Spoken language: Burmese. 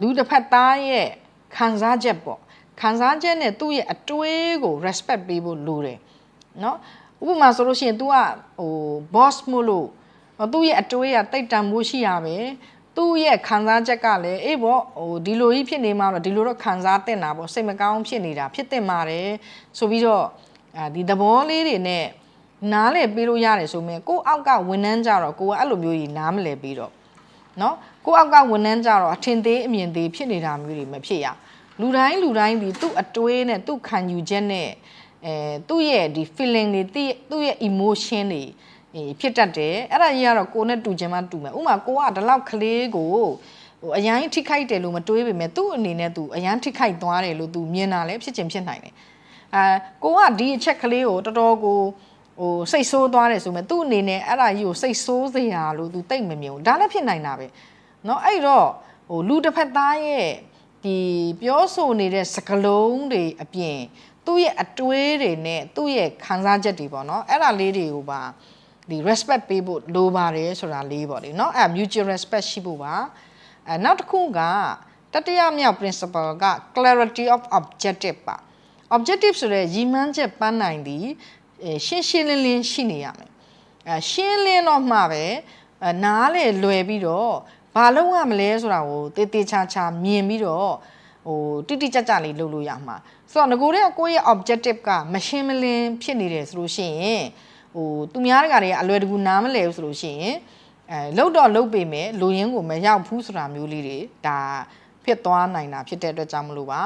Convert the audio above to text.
လူတစ်ဖက်သားရဲ့ခံစားချက်ပေါ့ခံစားချက်နဲ့သူ့ရဲ့အတွေးကို respect ပေးဖို့လိုတယ်เนาะဥပမာဆိုလို့ရှိရင် तू ကဟို boss မို့လို့သူ့ရဲ့အတွေးကတိတ်တန်ဖို့ရှိရပဲသူ့ရဲ့ခံစားချက်ကလည်းအေးပေါ့ဟိုဒီလိုကြီးဖြစ်နေမှတော့ဒီလိုတော့ခံစားတင်တာပေါ့စိတ်မကောင်းဖြစ်နေတာဖြစ်တင်ပါတယ်ဆိုပြီးတော့အာဒီသဘောလေးတွေနဲ့နားလည်ပေးလို့ရတယ်ဆိုမြဲကိုယ့်အောက်ကဝန်ထမ်းကြတော့ကိုကအဲ့လိုမျိုးကြီးနားမလည်ပြီးတော့ နော်ကိုယ့်အောက်ကဝန်ထမ်းကြတော့အထင်သေးအမြင်သေးဖြစ်နေတာမျိုးတွေမဖြစ်ရလူတိုင်းလူတိုင်းဒီသူ့အတွေးနဲ့သူ့ခံယူချက်နဲ့အဲသူ့ရဲ့ဒီ feeling တွေသူ့ရဲ့သူ့ရဲ့ emotion တွေအေးဖြစ်တတ်တယ်အဲ့ဒါကြီးကတော့ကိုယ်နဲ့တူချင်မှတူမယ်ဥပမာကိုကဒီလောက်ကလေးကိုဟိုအရင်ထိခိုက်တယ်လို့မတွေးပေမဲ့သူ့အနေနဲ့သူအရင်ထိခိုက်သွားတယ်လို့သူမြင်တာလည်းဖြစ်ချင်ဖြစ်နိုင်တယ်အဲကိုကဒီအချက်ကလေးကိုတော်တော်ကို ဟိုစိတ်ဆိုးသွားတယ်ဆိုမဲ့သူ့အနေနဲ့အဲ့ဒါကြီးကိုစိတ်ဆိုးစရာလို့သူတိတ်မမြင်ဘူးဒါလည်းဖြစ်နိုင်တာပဲเนาะအဲ့တော့ဟိုလူတစ်ဖက်သားရဲ့ဒီပြောဆိုနေတဲ့စကားလုံးတွေအပြင်သူ့ရဲ့အတွေးတွေနဲ့သူ့ရဲ့ခံစားချက်တွေပေါ့เนาะအဲ့ဒါလေးတွေကိုပါဒီ respect ပေးဖို့လိုပါတယ်ဆိုတာလေးပေါ့လေเนาะအဲ့ mutual respect ရှိဖို့ပါအဲနောက်တစ်ခုကတတိယမြောက် principle က clarity of objective ပါ objective ဆိုတဲ့ရည်မှန်းချက်ပန်းနိုင်သည်အဲ ရှင်းရှင်းလင်းလင်းရှိနေရမယ်အဲရှင်းလင်းတော့မှပဲအဲနားလေလွယ်ပြီးတော့ဘာလုပ်ရမလဲဆိုတာကိုတေးသေးချာချာမြင်ပြီးတော့ဟိုတိတိကျကျလေးလုပ်လို့ရမှာဆိုတော့ငကိုတဲ့ကိုယ့်ရဲ့ objective ကမရှင်းမလင်းဖြစ်နေတယ်ဆိုလို့ရှိရင်ဟိုသူများတကာတွေကအလွယ်တကူနားမလဲဘူးဆိုလို့ရှိရင်အဲလုတ်တော့လုတ်ပေမဲ့လူရင်းကိုမရောက်ဘူးဆိုတာမျိုးလေးတွေဒါဖြစ်သွားနိုင်တာဖြစ်တဲ့အတွက်ကြောင့်မလို့ပါ